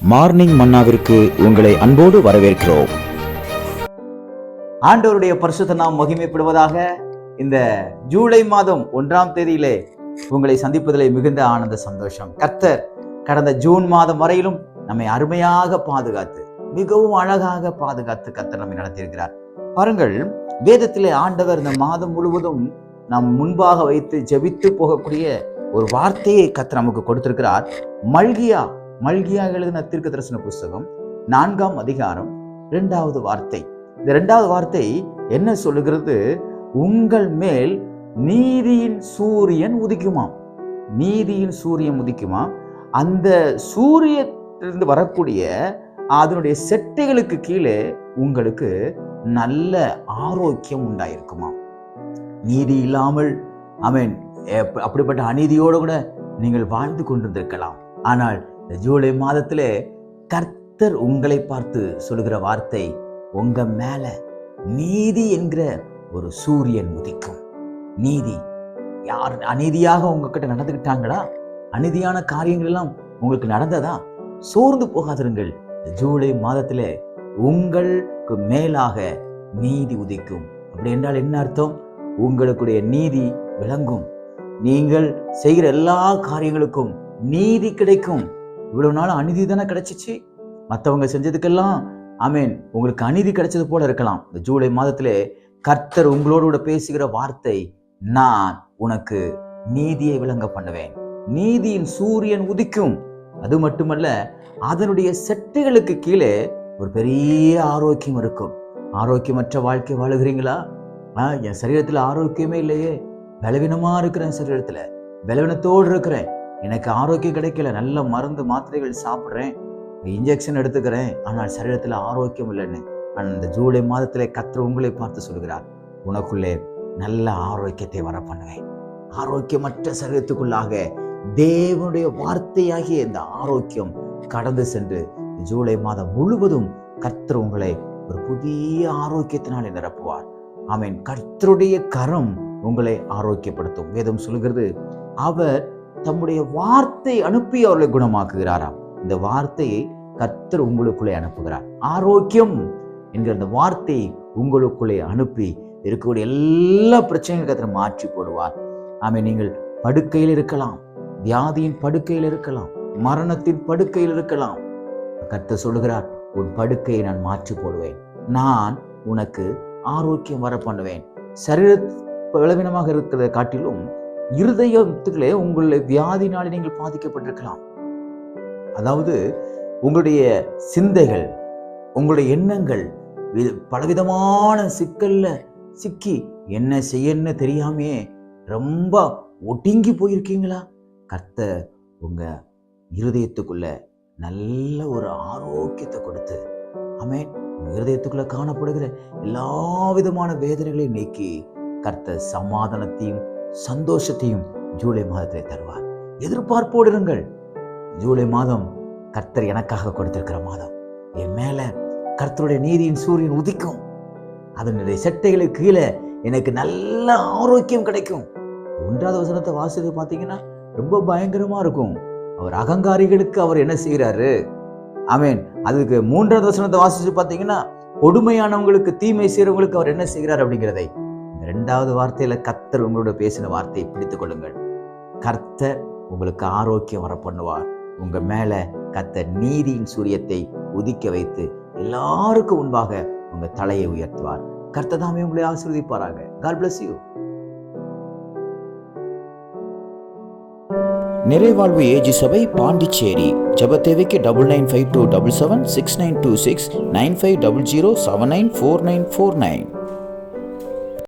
Morning மன்னாவிற்கு உங்களை அன்போடு வரவேற்கிறோம். ஆண்டவருடைய பரிசுத்த நாம் மகிமைப்படுவதாக இந்த ஜூலை மாதம் ஒன்றாம் தேதியிலே உங்களை சந்திப்பதிலே மிகுந்த ஆனந்த சந்தோஷம். கர்த்தர் கடந்த ஜூன் மாதம் வரையிலும் நம்மை அருமையாக பாதுகாத்து மிகவும் அழகாக பாதுகாத்து கர்த்தர் நம்மை நடத்தியிருக்கிறார். பாருங்கள் வேதத்திலே ஆண்டவர் இந்த மாதம் முழுவதும் நம் முன்பாக வைத்து ஜெபித்து போகக்கூடிய ஒரு வார்த்தையை கர்த்தர் நமக்கு கொடுத்திருக்கிறார். மல்கியா மல்கியா எழுதின தீர்க்க தரிசன புஸ்தகம் நான்காம் அதிகாரம் இரண்டாவது வார்த்தை. இந்த இரண்டாவது வார்த்தை என்ன சொல்லுகிறது? உங்கள் மேல் நீதியின் சூரியன் உதிக்குமாம் நீதியின் சூரியன் உதிக்குமாம் அந்த சூரியத்திலிருந்து வரக்கூடிய அதனுடைய செட்டைகளுக்கு கீழே உங்களுக்கு நல்ல ஆரோக்கியம் உண்டாயிருக்குமாம் நீதி இல்லாமல் ஐ மீன் அப்படிப்பட்ட அநீதியோடு கூட நீங்கள் வாழ்ந்து கொண்டிருந்திருக்கலாம். ஆனால் இந்த ஜூலை மாதத்திலே கர்த்தர் உங்களை பார்த்து சொல்லுகிற வார்த்தை உங்க மேல நீதி என்கிற ஒரு சூரியன் உதிக்கும். நீதி. யார் அநீதியாக உங்ககிட்ட நடந்துக்கிட்டாங்களா அநீதியான காரியங்கள் எல்லாம் உங்களுக்கு நடந்ததா? சோர்ந்து போகாதிருங்கள். இந்த ஜூலை மாதத்துல உங்களுக்கு மேலாக நீதி உதிக்கும். அப்படி என்றால் என்ன அர்த்தம்? உங்களுடைய நீதி விளங்கும். நீங்கள் செய்கிற எல்லா காரியங்களுக்கும் நீதி கிடைக்கும். இவ்வளவு நாள் அநீதி தானே கிடைச்சிச்சு? மற்றவங்க செஞ்சதுக்கெல்லாம் ஆமேன் உங்களுக்கு அநீதி கிடைச்சது போல இருக்கலாம். இந்த ஜூலை மாதத்திலே கர்த்தர் உங்களோடு கூட பேசுகிற வார்த்தை நான் உனக்கு நீதியை விளங்க பண்ணுவேன். நீதியின் சூரியன் உதிக்கும். அது மட்டுமல்ல அதனுடைய செட்டைகளுக்கு கீழே ஒரு பெரிய ஆரோக்கியம் இருக்கும். ஆரோக்கியமற்ற வாழ்க்கை வாழுகிறீங்களா? ஆ, என் சரீரத்துல ஆரோக்கியமே இல்லையே. பலவீனமாக இருக்கிறேன் சரீரத்துல. பலவீனத்தோடு இருக்கிறேன். எனக்கு ஆரோக்கியம் கிடைக்கல நல்ல மருந்து மாத்திரைகள் சாப்பிட்றேன். இன்ஜெக்ஷன் எடுத்துக்கிறேன். ஆனால் சரீரத்தில் ஆரோக்கியம் இல்லைன்னு ஆனால் இந்த ஜூலை மாதத்திலே கத்திர உங்களை பார்த்து சொல்கிறார். உனக்குள்ளே நல்ல ஆரோக்கியத்தை வர பண்ணுவேன் ஆரோக்கியமற்ற சரீரத்துக்குள்ளாக தேவனுடைய வார்த்தையாகிய இந்த ஆரோக்கியம் கடந்து சென்று ஜூலை மாதம் முழுவதும் கர்த்தர் உங்களை ஒரு புதிய ஆரோக்கியத்தினாலே நிரப்புவார். ஆமீன். கர்த்தருடைய கரம் உங்களை ஆரோக்கியப்படுத்தும். வேதம் சொல்கிறது அவர் தம்முடைய வார்த்தை அனுப்பி அவர்களை குணமாக்குகிறாராம். இந்த வார்த்தையை கர்த்தர் உங்களுக்குள்ளே அனுப்புகிறார். ஆரோக்கியம் என்கிற அந்த வார்த்தையை உங்களுக்குள்ளே அனுப்பி இருக்கக்கூடிய எல்லா பிரச்சனைகளும் கத்திர மாற்றி போடுவார். ஆமே நீங்கள் படுக்கையில் இருக்கலாம். வியாதியின் படுக்கையில் இருக்கலாம். மரணத்தின் படுக்கையில் இருக்கலாம். கர்த்தர் சொல்லுகிறார் உன் படுக்கையை நான் மாற்றி போடுவேன். நான் உனக்கு ஆரோக்கியம் வர பண்ணுவேன் சரீர பலவீனமாக இருக்கிறதை காட்டிலும் இருதயத்துக்களே உங்களுடைய வியாதினாலே நீங்கள் பாதிக்கப்பட்டிருக்கலாம். அதாவது உங்களுடைய சிந்தைகள் உங்களுடைய எண்ணங்கள் வி- பலவிதமான சிக்கல்ல சிக்கி என்ன செய்யன்னு தெரியாமே ரொம்ப ஒடுங்கி போயிருக்கீங்களா? கர்த்த உங்க இருதயத்துக்குள்ள நல்ல ஒரு ஆரோக்கியத்தை கொடுத்து ஆமென். உங்க இருதயத்துக்குள்ள காணப்படுகிற எல்லா விதமான வேதனைகளையும் நீக்கி கர்த்தர் சமாதானத்தையும் சந்தோஷத்தையும் ஜூலை மாதத்திலே தருவார். எதிர்பார்ப்போடு இருங்கள். ஜூலை மாதம் கர்த்தர் எனக்காக கொடுத்திருக்கிற மாதம். என் மேல கர்த்தருடைய நீதியின் சூரியன் உதிக்கும். அதனுடைய செட்டைகளுக்கு கீழே எனக்கு நல்ல ஆரோக்கியம் கிடைக்கும். ஒன்றாவது வசனத்தை வாசித்து பார்த்தீங்கன்னா ரொம்ப பயங்கரமா இருக்கும். அவர் அகங்காரிகளுக்கு அவர் என்ன செய்கிறாரு? ஆமென். அதுக்கு மூன்றாவது வசனத்தை வாசித்து பார்த்தீங்கன்னா கொடுமையானவங்களுக்கு தீமை செய்கிறவங்களுக்கு அவர் என்ன செய்கிறார் அப்படிங்கிறதை ரெண்டாவது வார்த்தையில் கர்த்தர் உங்களோட பேசின வார்த்தையை பிடித்துக் கொள்ளுங்கள். கர்த்தர் உங்களுக்கு ஆரோக்கியம் வர பண்ணுவார் உங்கள் மேலே கர்த்தர் நீதியின் சூரியத்தை உதிக்க வைத்து எல்லாருக்கும் முன்பாக உங்கள் தலையை உயர்த்துவார். கர்த்தர் தாமே உங்களை ஆசீர்வதிப்பாராக. காட் பிளஸ் யூ நிறைவாழ்வு ஏஜி சபை பாண்டிச்சேரி. ஜெப தேவைக்கு double nine five two double seven six nine two six nine five double zero seven nine four nine four nine